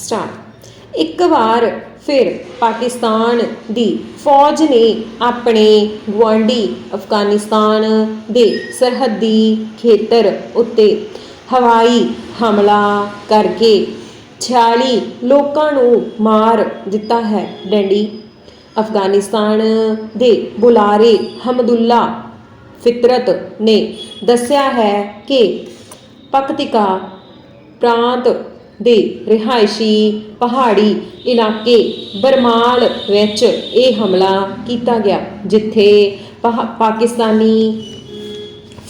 Start. ਇੱਕ ਵਾਰ ਫਿਰ ਪਾਕਿਸਤਾਨ ਦੀ ਫੌਜ ਨੇ ਆਪਣੇ ਗੁਆਂਢੀ ਅਫਗਾਨਿਸਤਾਨ ਦੇ ਸਰਹੱਦੀ ਖੇਤਰ ਉੱਤੇ ਹਵਾਈ ਹਮਲਾ ਕਰਕੇ 46 ਲੋਕਾਂ ਨੂੰ ਮਾਰ ਦਿੱਤਾ ਹੈ ਡੈਂਡੀ। ਅਫਗਾਨਿਸਤਾਨ ਦੇ ਬੁਲਾਰੇ ਹਮਦੁੱਲਾ ਫਿਤਰਤ ਨੇ ਦੱਸਿਆ ਹੈ ਕਿ ਪਕਤਿਕਾ ਪ੍ਰਾਂਤ ਦੇ ਰਿਹਾਇਸ਼ੀ ਪਹਾੜੀ ਇਲਾਕੇ ਬਰਮਾਲ ਵਿੱਚ ਇਹ ਹਮਲਾ ਕੀਤਾ ਗਿਆ, ਜਿੱਥੇ ਪਾ- ਪਾਕਿਸਤਾਨੀ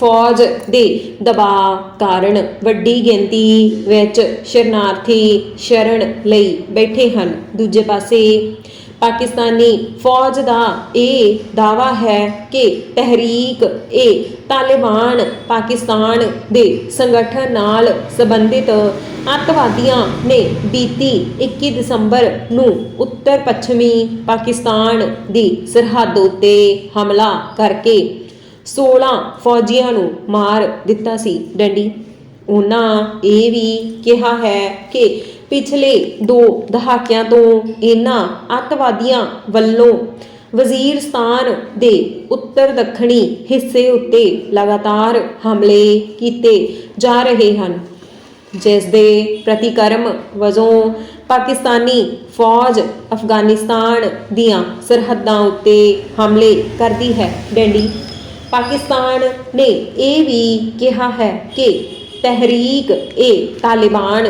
ਫੌਜ ਦੇ ਦਬਾਅ ਕਾਰਨ ਵੱਡੀ ਗਿਣਤੀ ਵਿੱਚ ਸ਼ਰਨਾਰਥੀ ਸ਼ਰਣ ਲਈ ਬੈਠੇ ਹਨ। ਦੂਜੇ ਪਾਸੇ ਪਾਕਿਸਤਾਨੀ ਫੌਜ ਦਾ ਇਹ ਦਾਵਾ ਹੈ ਕਿ ਤਹਿਰੀਕ ਇਹ ਤਾਲਿਬਾਨ ਪਾਕਿਸਤਾਨ ਦੇ ਸੰਗਠਨ ਨਾਲ ਸੰਬੰਧਿਤ ਅੱਤਵਾਦੀਆਂ ਨੇ ਬੀਤੀ 21 ਦਸੰਬਰ ਨੂੰ ਉੱਤਰ ਪੱਛਮੀ ਪਾਕਿਸਤਾਨ ਦੀ ਸਰਹੱਦ ਉੱਤੇ ਹਮਲਾ ਕਰਕੇ 16 ਫੌਜੀਆਂ ਨੂੰ ਮਾਰ ਦਿੱਤਾ ਸੀ। ਡੰਡੀ, ਉਹਨਾਂ ਇਹ ਵੀ ਕਿਹਾ ਹੈ ਕਿ ਪਿਛਲੇ 2 ਦਹਾਕਿਆਂ ਤੋਂ ਇਹਨਾਂ ਅੱਤਵਾਦੀਆਂ ਵੱਲੋਂ ਵਜ਼ੀਰਸਤਾਨ ਦੇ ਉੱਤਰ ਦੱਖਣੀ ਹਿੱਸੇ ਉੱਤੇ ਲਗਾਤਾਰ ਹਮਲੇ ਕੀਤੇ ਜਾ ਰਹੇ ਹਨ, ਜਿਸ ਦੇ ਪ੍ਰਤੀਕਰਮ ਵਜੋਂ ਪਾਕਿਸਤਾਨੀ ਫੌਜ ਅਫਗਾਨਿਸਤਾਨ ਦੀਆਂ ਸਰਹੱਦਾਂ ਉੱਤੇ ਹਮਲੇ ਕਰਦੀ ਹੈ। ਡੈਂਡੀ, ਪਾਕਿਸਤਾਨ ਨੇ ਇਹ ਵੀ ਕਿਹਾ ਹੈ ਕਿ ਤਹਿਰੀਕ ਏ ਤਾਲਿਬਾਨ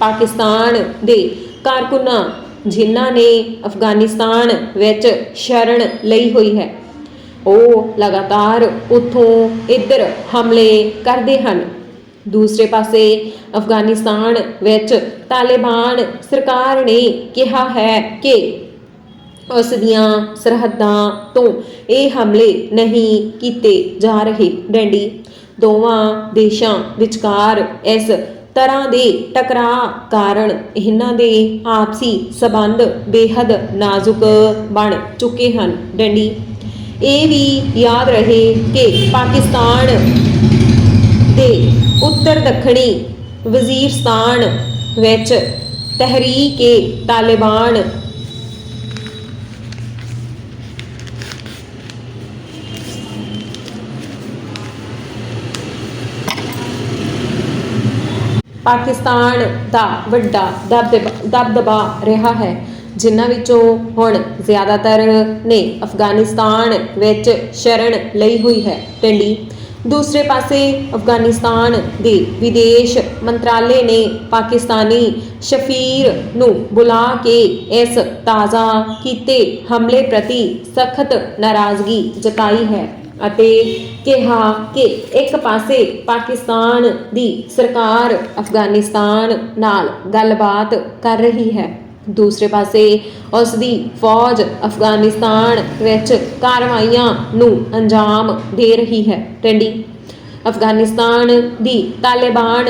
ਪਾਕਿਸਤਾਨ ਦੇ ਕਾਰਕੁਨਾਂ, ਜਿਨ੍ਹਾਂ ਨੇ ਅਫਗਾਨਿਸਤਾਨ ਵਿੱਚ ਸ਼ਰਣ ਲਈ ਹੋਈ ਹੈ। ਉਹ ਲਗਾਤਾਰ ਉੱਥੋਂ ਇੱਧਰ ਹਮਲੇ ਕਰਦੇ ਹਨ। ਦੂਸਰੇ ਪਾਸੇ ਅਫਗਾਨਿਸਤਾਨ ਵਿੱਚ ਤਾਲਿਬਾਨ ਸਰਕਾਰ ਨੇ ਕਿਹਾ ਹੈ ਕਿ ਉਸ ਦੀਆਂ ਸਰਹੱਦਾਂ ਤੋਂ ਇਹ ਹਮਲੇ ਨਹੀਂ ਕੀਤੇ ਜਾ ਰਹੇ। ਡੈਂਡੀ, ਦੋਵਾਂ ਦੇਸ਼ਾਂ ਵਿਚਕਾਰ ਇਸ ਤਰ੍ਹਾਂ ਦੇ ਟਕਰਾਅ ਕਾਰਨ ਇਹਨਾਂ ਦੇ ਆਪਸੀ ਸਬੰਧ ਬੇहद ਨਾਜ਼ੁਕ ਬਣ ਚੁੱਕੇ ਹਨ। ਡੈਂਡੀ, ਇਹ ਵੀ ਯਾਦ ਰਹੇ ਕਿ ਪਾਕਿਸਤਾਨ ਦੇ ਉੱਤਰ ਦੱਖਣੀ ਵਜ਼ੀਰਸਤਾਨ ਵਿੱਚ ਤਹਿਰੀਕ ਤਾਲਿਬਾਨ ਪਾਕਿਸਤਾਨ ਦਾ ਵੱਡਾ ਦਬਦਬਾ ਦਬਦਬਾ ਰਿਹਾ ਹੈ, ਜਿਨ੍ਹਾਂ ਵਿੱਚੋਂ ਹੁਣ ਜ਼ਿਆਦਾਤਰ ਨੇ ਅਫਗਾਨਿਸਤਾਨ ਵਿੱਚ ਸ਼ਰਣ ਲਈ ਹੋਈ ਹੈ। ਟੰਡੀ ਦੂਸਰੇ ਪਾਸੇ ਅਫਗਾਨਿਸਤਾਨ ਦੇ ਵਿਦੇਸ਼ ਮੰਤਰਾਲੇ ਨੇ ਪਾਕਿਸਤਾਨੀ ਸ਼ਫੀਰ ਨੂੰ ਬੁਲਾ ਕੇ ਇਸ ਤਾਜ਼ਾ ਕੀਤੇ ਹਮਲੇ ਪ੍ਰਤੀ ਸਖਤ ਨਾਰਾਜ਼ਗੀ ਜਤਾਈ ਹੈ। ਅਤੇ ਕਿਹਾ ਕਿ ਇੱਕ ਪਾਸੇ ਪਾਕਿਸਤਾਨ ਦੀ ਸਰਕਾਰ ਅਫਗਾਨਿਸਤਾਨ ਨਾਲ ਗੱਲਬਾਤ ਕਰ ਰਹੀ ਹੈ, ਦੂਸਰੇ ਪਾਸੇ ਉਸ ਦੀ ਫੌਜ ਅਫਗਾਨਿਸਤਾਨ ਵਿੱਚ ਕਾਰਵਾਈਆਂ ਨੂੰ ਅੰਜਾਮ ਦੇ ਰਹੀ ਹੈ। ਟੰਡੀ ਅਫਗਾਨਿਸਤਾਨ ਦੀ ਤਾਲਿਬਾਨ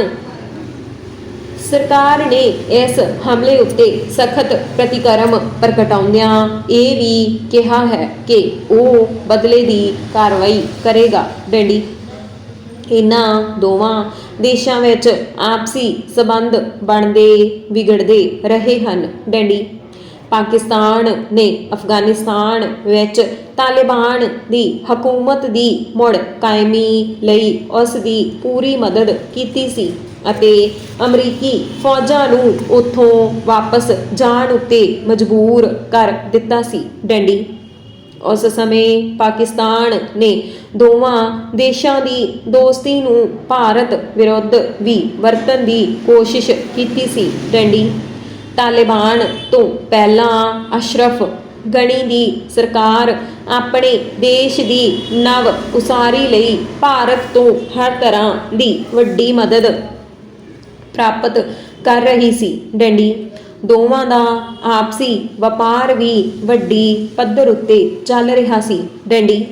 ਸਰਕਾਰ ਨੇ ਇਸ ਹਮਲੇ ਉੱਤੇ ਸਖਤ ਪ੍ਰਤੀਕਰਮ ਪ੍ਰਗਟਾਉਂਦਿਆਂ ਇਹ ਵੀ ਕਿਹਾ ਹੈ ਕਿ ਉਹ ਬਦਲੇ ਦੀ ਕਾਰਵਾਈ ਕਰੇਗਾ। ਡੰਡੀ, ਇਹਨਾਂ ਦੋਵਾਂ ਦੇਸ਼ਾਂ ਵਿੱਚ ਆਪਸੀ ਸਬੰਧ ਬਣਦੇ, ਵਿਗੜਦੇ ਰਹੇ ਹਨ। ਡੰਡੀ, ਪਾਕਿਸਤਾਨ ਨੇ ਅਫਗਾਨਿਸਤਾਨ ਵਿੱਚ ਤਾਲਿਬਾਨ ਦੀ ਹਕੂਮਤ ਦੀ ਮੁੜ ਕਾਇਮੀ ਲਈ ਉਸ ਦੀ ਪੂਰੀ ਮਦਦ ਕੀਤੀ ਸੀ। ਅਤੇ ਅਮਰੀਕੀ ਫੌਜਾਂ ਨੂੰ ਉੱਥੋਂ ਵਾਪਸ ਜਾਣ ਉੱਤੇ ਮਜਬੂਰ ਕਰ ਦਿੱਤਾ ਸੀ। ਡੈਂਡੀ, ਉਸ ਸਮੇਂ ਪਾਕਿਸਤਾਨ ਨੇ ਦੋਵਾਂ ਦੇਸ਼ਾਂ ਦੀ ਦੋਸਤੀ ਨੂੰ ਭਾਰਤ ਵਿਰੁੱਧ ਵੀ ਵਰਤਣ ਦੀ ਕੋਸ਼ਿਸ਼ ਕੀਤੀ ਸੀ। ਡੈਂਡੀ, ਤਾਲਿਬਾਨ ਤੋਂ ਪਹਿਲਾਂ ਅਸ਼ਰਫ ਗਣੀ ਦੀ ਸਰਕਾਰ ਆਪਣੇ ਦੇਸ਼ ਦੀ ਨਵ ਉਸਾਰੀ ਲਈ ਭਾਰਤ ਤੋਂ ਹਰ ਤਰ੍ਹਾਂ ਦੀ ਵੱਡੀ ਮਦਦ ਪ੍ਰਾਪਤ ਕਰ ਰਹੀ ਸੀ। ਡੰਡੀ, ਦੋਵਾਂ ਦਾ ਆਪਸੀ ਵਪਾਰ ਵੀ ਵੱਡੀ ਪੱਧਰ ਉੱਤੇ ਚੱਲ ਰਿਹਾ ਸੀ। ਡੰਡੀ,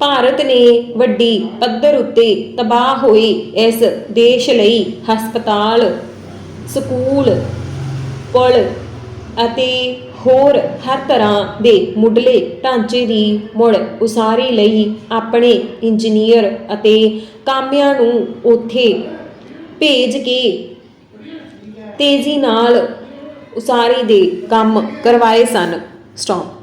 ਭਾਰਤ ਨੇ ਵੱਡੀ ਪੱਧਰ ਉੱਤੇ ਤਬਾਹ ਹੋਏ ਇਸ ਦੇਸ਼ ਲਈ ਹਸਪਤਾਲ, ਸਕੂਲ, ਪੁਲ ਅਤੇ ਹੋਰ ਹਰ ਤਰ੍ਹਾਂ ਦੇ ਮੁੱਢਲੇ ਢਾਂਚੇ ਦੀ ਮੁੜ ਉਸਾਰੀ ਲਈ ਆਪਣੇ ਇੰਜੀਨੀਅਰ ਅਤੇ ਕਾਮਿਆਂ ਨੂੰ ਉੱਥੇ ਭੇਜ ਕੇ ਤੇਜ਼ੀ ਨਾਲ ਉਸਾਰੀ ਦੇ ਕੰਮ ਕਰਵਾਏ ਸਨ ਸਟਾਪ